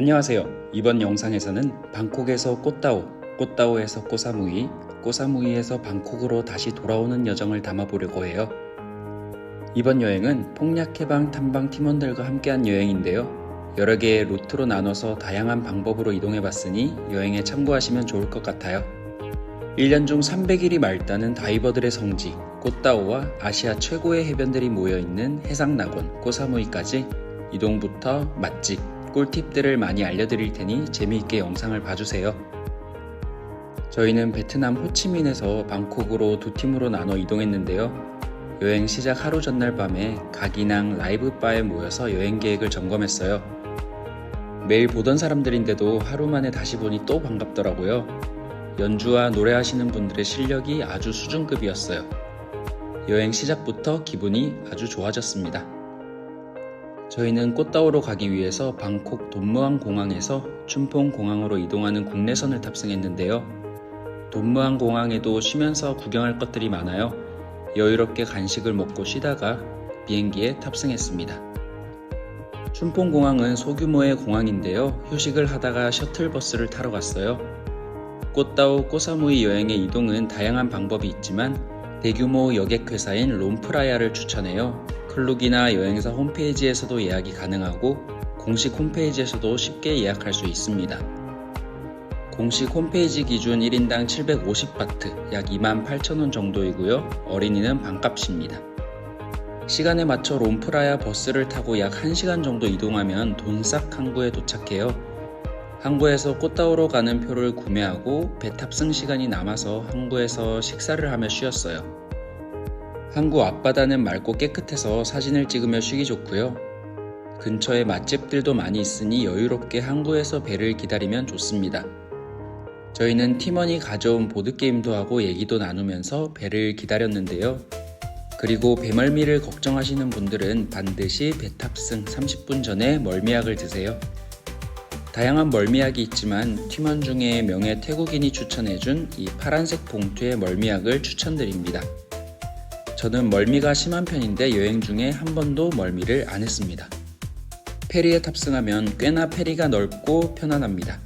안녕하세요. 이번 영상에서는 방콕에서 꽃다오, 꽃다오에서 꼬사무이, 꼬사무이에서 방콕으로 다시 돌아오는 여정을 담아보려고 해요. 이번 여행은 폭약 해방 탐방 팀원들과 함께한 여행인데요. 여러 개의 루트로 나눠서 다양한 방법으로 이동해봤으니 여행에 참고하시면 좋을 것 같아요. 1년 중 300일이 말다는 다이버들의 성지, 꽃다오와 아시아 최고의 해변들이 모여있는 해상낙원, 꼬사무이까지 이동부터 맛집, 꿀팁들을 많이 알려드릴 테니 재미있게 영상을 봐주세요. 저희는 베트남 호치민에서 방콕으로 두 팀으로 나눠 이동했는데요. 여행 시작 하루 전날 밤에 가기낭 라이브 바에 모여서 여행 계획을 점검했어요. 매일 보던 사람들인데도 하루 만에 다시 보니 또 반갑더라고요. 연주와 노래하시는 분들의 실력이 아주 수준급이었어요. 여행 시작부터 기분이 아주 좋아졌습니다. 저희는 꽃다오로 가기 위해서 방콕 돈무안 공항에서 춘퐁 공항으로 이동하는 국내선을 탑승했는데요. 돈무안 공항에도 쉬면서 구경할 것들이 많아요. 여유롭게 간식을 먹고 쉬다가 비행기에 탑승했습니다. 춘퐁 공항은 소규모의 공항인데요. 휴식을 하다가 셔틀버스를 타러 갔어요. 꽃다오 꼬사무이 여행의 이동은 다양한 방법이 있지만 대규모 여객회사인 롬프라야를 추천해요. 클룩이나 여행사 홈페이지에서도 예약이 가능하고 공식 홈페이지에서도 쉽게 예약할 수 있습니다. 공식 홈페이지 기준 1인당 750바트, 약 28,000원 정도이고요. 어린이는 반값입니다. 시간에 맞춰 롬프라야 버스를 타고 약 1시간 정도 이동하면 돈싹 항구에 도착해요. 항구에서 꽃다우로 가는 표를 구매하고 배 탑승 시간이 남아서 항구에서 식사를 하며 쉬었어요. 항구 앞바다는 맑고 깨끗해서 사진을 찍으며 쉬기 좋고요. 근처에 맛집들도 많이 있으니 여유롭게 항구에서 배를 기다리면 좋습니다. 저희는 팀원이 가져온 보드게임도 하고 얘기도 나누면서 배를 기다렸는데요. 그리고 배멀미를 걱정하시는 분들은 반드시 배 탑승 30분 전에 멀미약을 드세요. 다양한 멀미약이 있지만 팀원 중에 명예 태국인이 추천해준 이 파란색 봉투의 멀미약을 추천드립니다. 저는 멀미가 심한 편인데 여행 중에 한 번도 멀미를 안 했습니다. 페리에 탑승하면 꽤나 페리가 넓고 편안합니다.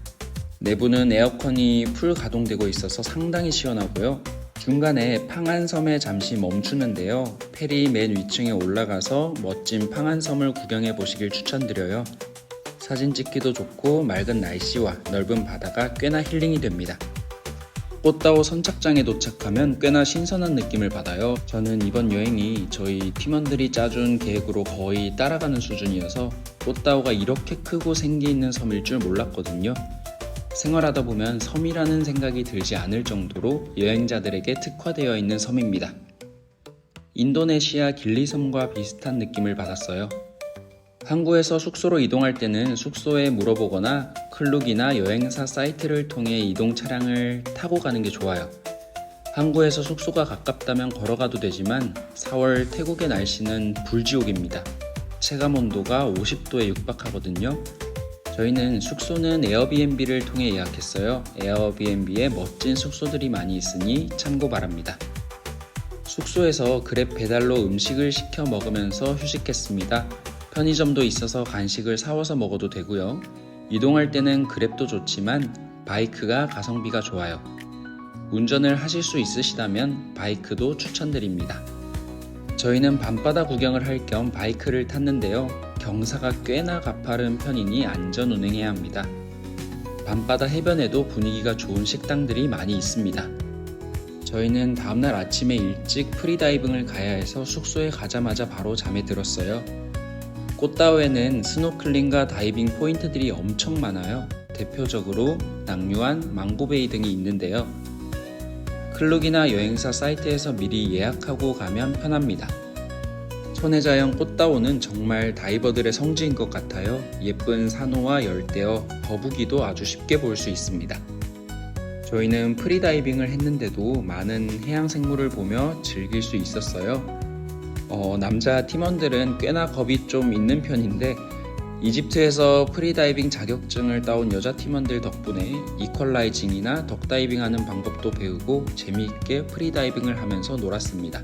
내부는 에어컨이 풀 가동되고 있어서 상당히 시원하고요. 중간에 팡안섬에 잠시 멈추는데요. 페리 맨 위층에 올라가서 멋진 팡안섬을 구경해 보시길 추천드려요. 사진 찍기도 좋고 맑은 날씨와 넓은 바다가 꽤나 힐링이 됩니다. 꽃다오 선착장에 도착하면 꽤나 신선한 느낌을 받아요. 저는 이번 여행이 저희 팀원들이 짜준 계획으로 거의 따라가는 수준이어서 꽃다오가 이렇게 크고 생기 있는 섬일 줄 몰랐거든요. 생활하다 보면 섬이라는 생각이 들지 않을 정도로 여행자들에게 특화되어 있는 섬입니다. 인도네시아 길리섬과 비슷한 느낌을 받았어요. 항구에서 숙소로 이동할 때는 숙소에 물어보거나 클룩이나 여행사 사이트를 통해 이동 차량을 타고 가는 게 좋아요. 항구에서 숙소가 가깝다면 걸어가도 되지만 4월 태국의 날씨는 불지옥입니다. 체감 온도가 50도에 육박하거든요. 저희는 숙소는 에어비앤비를 통해 예약했어요. 에어비앤비에 멋진 숙소들이 많이 있으니 참고 바랍니다. 숙소에서 그랩 배달로 음식을 시켜 먹으면서 휴식했습니다. 편의점도 있어서 간식을 사와서 먹어도 되고요. 이동할 때는 그랩도 좋지만 바이크가 가성비가 좋아요. 운전을 하실 수 있으시다면 바이크도 추천드립니다. 저희는 밤바다 구경을 할 겸 바이크를 탔는데요. 경사가 꽤나 가파른 편이니 안전 운행해야 합니다. 밤바다 해변에도 분위기가 좋은 식당들이 많이 있습니다. 저희는 다음날 아침에 일찍 프리다이빙을 가야 해서 숙소에 가자마자 바로 잠에 들었어요. 꽃다오에는 스노클링과 다이빙 포인트들이 엄청 많아요. 대표적으로 낙류안, 망고베이 등이 있는데요. 클룩이나 여행사 사이트에서 미리 예약하고 가면 편합니다. 손해자형 꽃다오는 정말 다이버들의 성지인 것 같아요. 예쁜 산호와 열대어, 거북이도 아주 쉽게 볼 수 있습니다. 저희는 프리다이빙을 했는데도 많은 해양 생물을 보며 즐길 수 있었어요. 어, 남자 팀원들은 꽤나 겁이 좀 있는 편인데 이집트에서 프리다이빙 자격증을 따온 여자 팀원들 덕분에 이퀄라이징이나 덕다이빙 하는 방법도 배우고 재미있게 프리다이빙을 하면서 놀았습니다.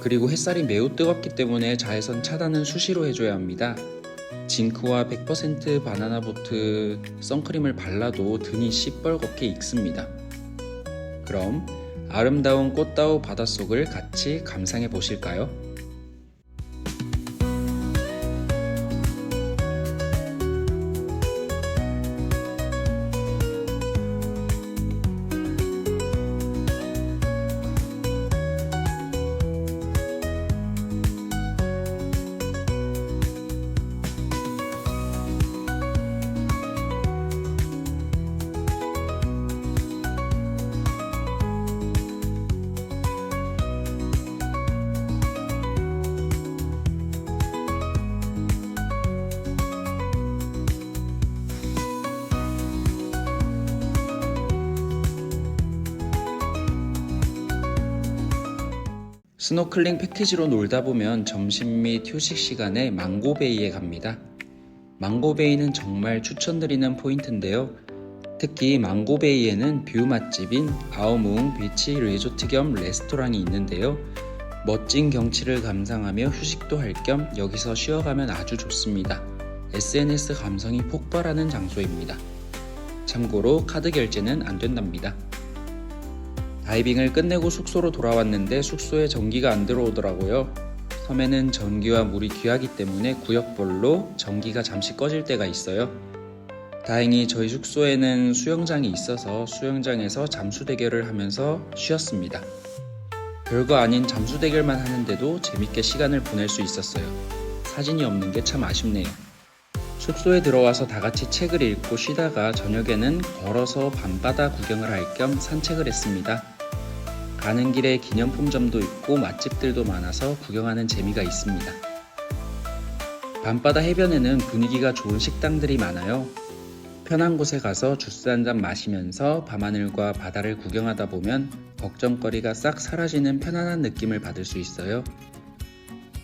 그리고 햇살이 매우 뜨겁기 때문에 자외선 차단은 수시로 해줘야 합니다. 징크와 100% 바나나 보트 선크림을 발라도 등이 시뻘겋게 익습니다. 그럼 아름다운 꽃다우 바닷속을 같이 감상해 보실까요? 스노클링 패키지로 놀다 보면 점심 및 휴식 시간에 망고베이에 갑니다. 망고베이는 정말 추천드리는 포인트인데요. 특히 망고베이에는 뷰 맛집인 아오무웅 비치 리조트 겸 레스토랑이 있는데요. 멋진 경치를 감상하며 휴식도 할 겸 여기서 쉬어가면 아주 좋습니다. SNS 감성이 폭발하는 장소입니다. 참고로 카드 결제는 안 된답니다. 다이빙을 끝내고 숙소로 돌아왔는데 숙소에 전기가 안 들어오더라고요. 섬에는 전기와 물이 귀하기 때문에 구역별로 전기가 잠시 꺼질 때가 있어요. 다행히 저희 숙소에는 수영장이 있어서 수영장에서 잠수 대결을 하면서 쉬었습니다. 별거 아닌 잠수 대결만 하는데도 재밌게 시간을 보낼 수 있었어요. 사진이 없는 게 참 아쉽네요. 숙소에 들어와서 다 같이 책을 읽고 쉬다가 저녁에는 걸어서 밤바다 구경을 할 겸 산책을 했습니다. 가는 길에 기념품점도 있고 맛집들도 많아서 구경하는 재미가 있습니다. 밤바다 해변에는 분위기가 좋은 식당들이 많아요. 편한 곳에 가서 주스 한 잔 마시면서 밤하늘과 바다를 구경하다 보면 걱정거리가 싹 사라지는 편안한 느낌을 받을 수 있어요.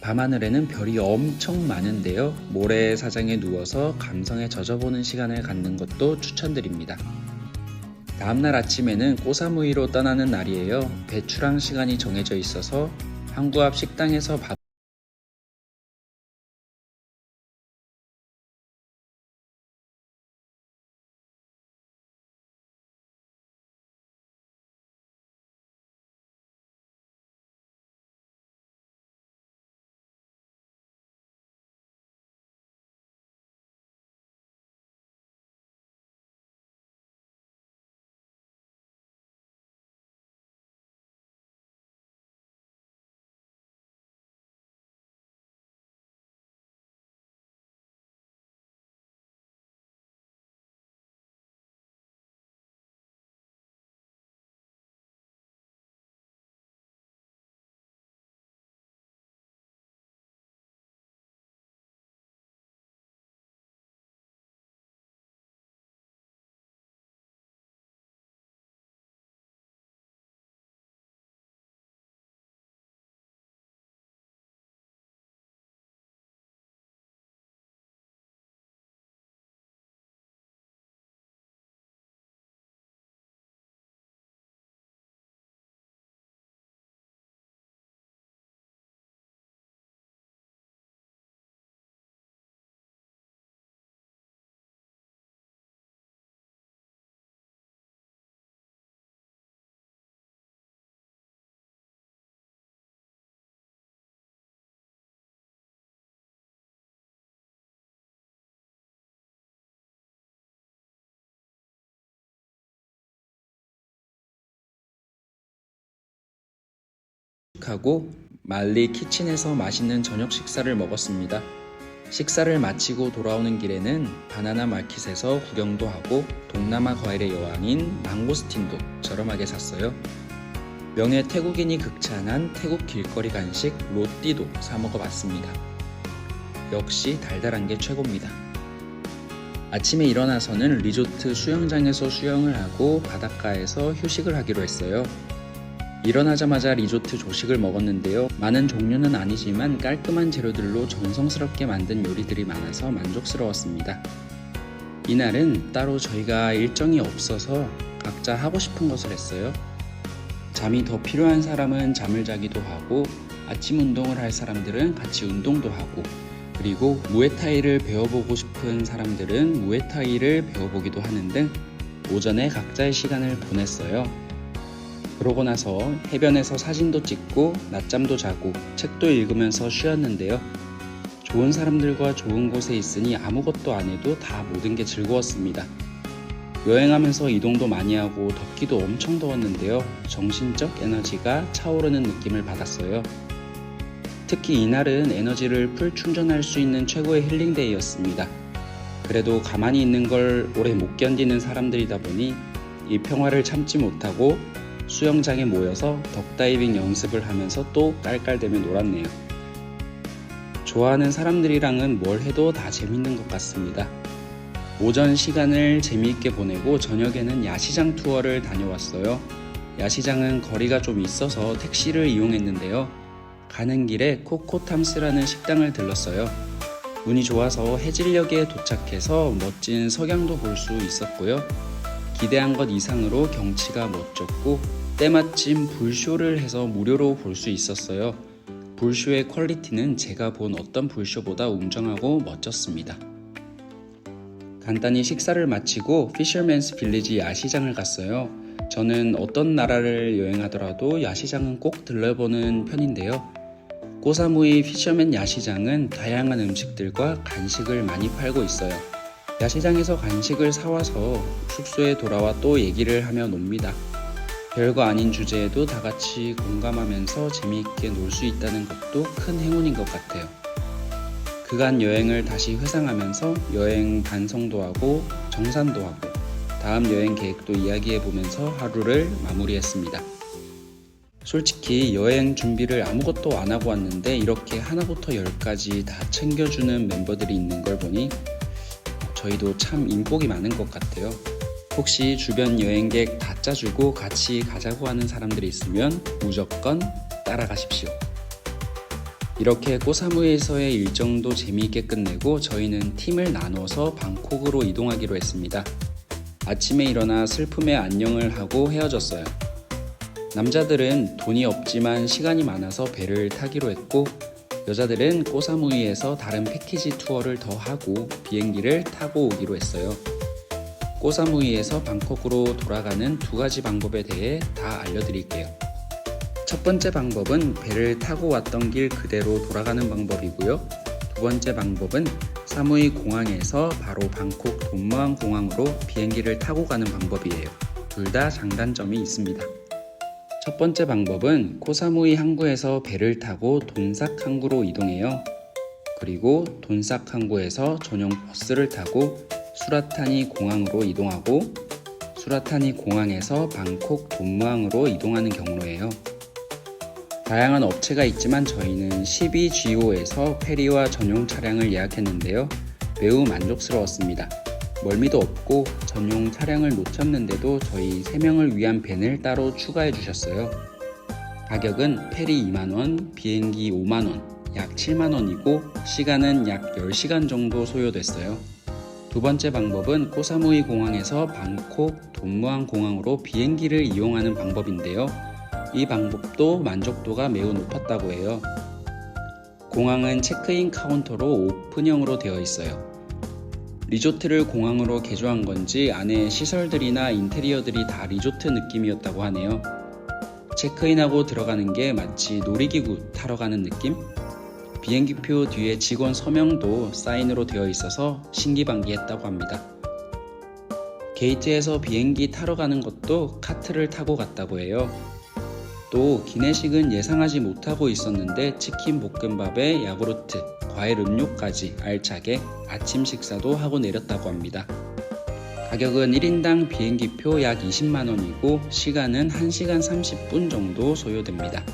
밤하늘에는 별이 엄청 많은데요. 모래 사장에 누워서 감성에 젖어보는 시간을 갖는 것도 추천드립니다. 다음날 아침에는 꼬사무이로 떠나는 날이에요. 배출항 시간이 정해져 있어서 항구 앞 식당에서 밥 하고 말리 키친에서 맛있는 저녁 식사를 먹었습니다. 식사를 마치고 돌아오는 길에는 바나나 마켓에서 구경도 하고 동남아 과일의 여왕인 망고스틴도 저렴하게 샀어요. 명예 태국인이 극찬한 태국 길거리 간식 로띠도 사 먹어봤습니다. 역시 달달한 게 최고입니다. 아침에 일어나서는 리조트 수영장에서 수영을 하고 바닷가에서 휴식을 하기로 했어요. 일어나자마자 리조트 조식을 먹었는데요. 많은 종류는 아니지만 깔끔한 재료들로 정성스럽게 만든 요리들이 많아서 만족스러웠습니다. 이날은 따로 저희가 일정이 없어서 각자 하고 싶은 것을 했어요. 잠이 더 필요한 사람은 잠을 자기도 하고 아침 운동을 할 사람들은 같이 운동도 하고 그리고 무에타이를 배워보고 싶은 사람들은 무에타이를 배워보기도 하는 등 오전에 각자의 시간을 보냈어요. 그러고 나서 해변에서 사진도 찍고 낮잠도 자고 책도 읽으면서 쉬었는데요. 좋은 사람들과 좋은 곳에 있으니 아무것도 안 해도 다 모든 게 즐거웠습니다. 여행하면서 이동도 많이 하고 덥기도 엄청 더웠는데요. 정신적 에너지가 차오르는 느낌을 받았어요. 특히 이날은 에너지를 풀 충전할 수 있는 최고의 힐링데이였습니다. 그래도 가만히 있는 걸 오래 못 견디는 사람들이다 보니 이 평화를 참지 못하고 수영장에 모여서 덕다이빙 연습을 하면서 또 깔깔대며 놀았네요. 좋아하는 사람들이랑은 뭘 해도 다 재밌는 것 같습니다. 오전 시간을 재미있게 보내고 저녁에는 야시장 투어를 다녀왔어요. 야시장은 거리가 좀 있어서 택시를 이용했는데요. 가는 길에 코코탐스라는 식당을 들렀어요. 운이 좋아서 해질녘에 도착해서 멋진 석양도 볼 수 있었고요. 기대한 것 이상으로 경치가 멋졌고 때마침 불쇼를 해서 무료로 볼 수 있었어요. 불쇼의 퀄리티는 제가 본 어떤 불쇼보다 웅장하고 멋졌습니다. 간단히 식사를 마치고 피셔맨스 빌리지 야시장을 갔어요. 저는 어떤 나라를 여행하더라도 야시장은 꼭 들러보는 편인데요. 꼬사무이 피셔맨 야시장은 다양한 음식들과 간식을 많이 팔고 있어요. 야시장에서 간식을 사와서 숙소에 돌아와 또 얘기를 하며 놉니다. 별거 아닌 주제에도 다 같이 공감하면서 재미있게 놀 수 있다는 것도 큰 행운인 것 같아요. 그간 여행을 다시 회상하면서 여행 반성도 하고 정산도 하고 다음 여행 계획도 이야기해 보면서 하루를 마무리했습니다. 솔직히 여행 준비를 아무것도 안 하고 왔는데 이렇게 하나부터 열까지 다 챙겨주는 멤버들이 있는 걸 보니 저희도 참 인복이 많은 것 같아요. 혹시 주변 여행객 다 짜주고 같이 가자고 하는 사람들이 있으면 무조건 따라가십시오. 이렇게 꼬사무에서의 일정도 재미있게 끝내고 저희는 팀을 나눠서 방콕으로 이동하기로 했습니다. 아침에 일어나 슬픔의 안녕을 하고 헤어졌어요. 남자들은 돈이 없지만 시간이 많아서 배를 타기로 했고 여자들은 꼬사무이에서 다른 패키지 투어를 더 하고 비행기를 타고 오기로 했어요. 꼬사무이에서 방콕으로 돌아가는 두 가지 방법에 대해 다 알려드릴게요. 첫 번째 방법은 배를 타고 왔던 길 그대로 돌아가는 방법이고요. 두 번째 방법은 사무이 공항에서 바로 방콕 돈무안 공항으로 비행기를 타고 가는 방법이에요. 둘 다 장단점이 있습니다. 첫 번째 방법은 코사무이 항구에서 배를 타고 돈삭 항구로 이동해요. 그리고 돈삭 항구에서 전용 버스를 타고 수라타니 공항으로 이동하고 수라타니 공항에서 방콕 돈무항으로 이동하는 경로예요. 다양한 업체가 있지만 저희는 12GO에서 페리와 전용 차량을 예약했는데요. 매우 만족스러웠습니다. 멀미도 없고 전용 차량을 놓쳤는데도 저희 3명을 위한 밴을 따로 추가해 주셨어요. 가격은 페리 2만원, 비행기 5만원, 약 7만원이고 시간은 약 10시간 정도 소요됐어요. 두 번째 방법은 코사무이 공항에서 방콕 돈무안 공항으로 비행기를 이용하는 방법인데요. 이 방법도 만족도가 매우 높았다고 해요. 공항은 체크인 카운터로 오픈형으로 되어 있어요. 리조트를 공항으로 개조한 건지 안에 시설들이나 인테리어들이 다 리조트 느낌이었다고 하네요. 체크인하고 들어가는 게 마치 놀이기구 타러 가는 느낌? 비행기표 뒤에 직원 서명도 사인으로 되어 있어서 신기반기했다고 합니다. 게이트에서 비행기 타러 가는 것도 카트를 타고 갔다고 해요. 또 기내식은 예상하지 못하고 있었는데 치킨 볶음밥에 야구르트, 과일 음료까지 알차게 아침 식사도 하고 내렸다고 합니다. 가격은 1인당 비행기표 약 20만원이고 시간은 1시간 30분 정도 소요됩니다.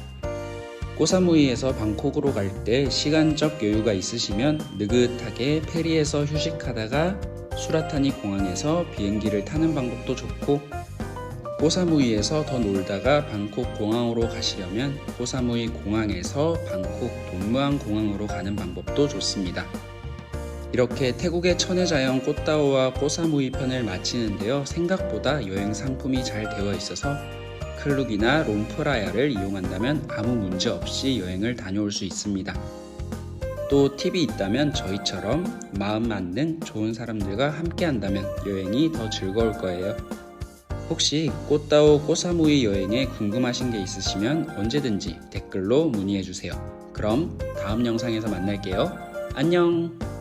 꼬사무이에서 방콕으로 갈 때 시간적 여유가 있으시면 느긋하게 페리에서 휴식하다가 수라타니 공항에서 비행기를 타는 방법도 좋고 꼬사무이에서 더 놀다가 방콕 공항으로 가시려면 꼬사무이 공항에서 방콕 돈무안 공항으로 가는 방법도 좋습니다. 이렇게 태국의 천혜자연 꽃다오와 꼬사무이 편을 마치는데요. 생각보다 여행 상품이 잘 되어 있어서 클룩이나 롬프라야를 이용한다면 아무 문제 없이 여행을 다녀올 수 있습니다. 또 팁이 있다면 저희처럼 마음 맞는 좋은 사람들과 함께 한다면 여행이 더 즐거울 거예요. 혹시 꽃다오 꼬사무이 여행에 궁금하신 게 있으시면 언제든지 댓글로 문의해 주세요. 그럼 다음 영상에서 만날게요. 안녕!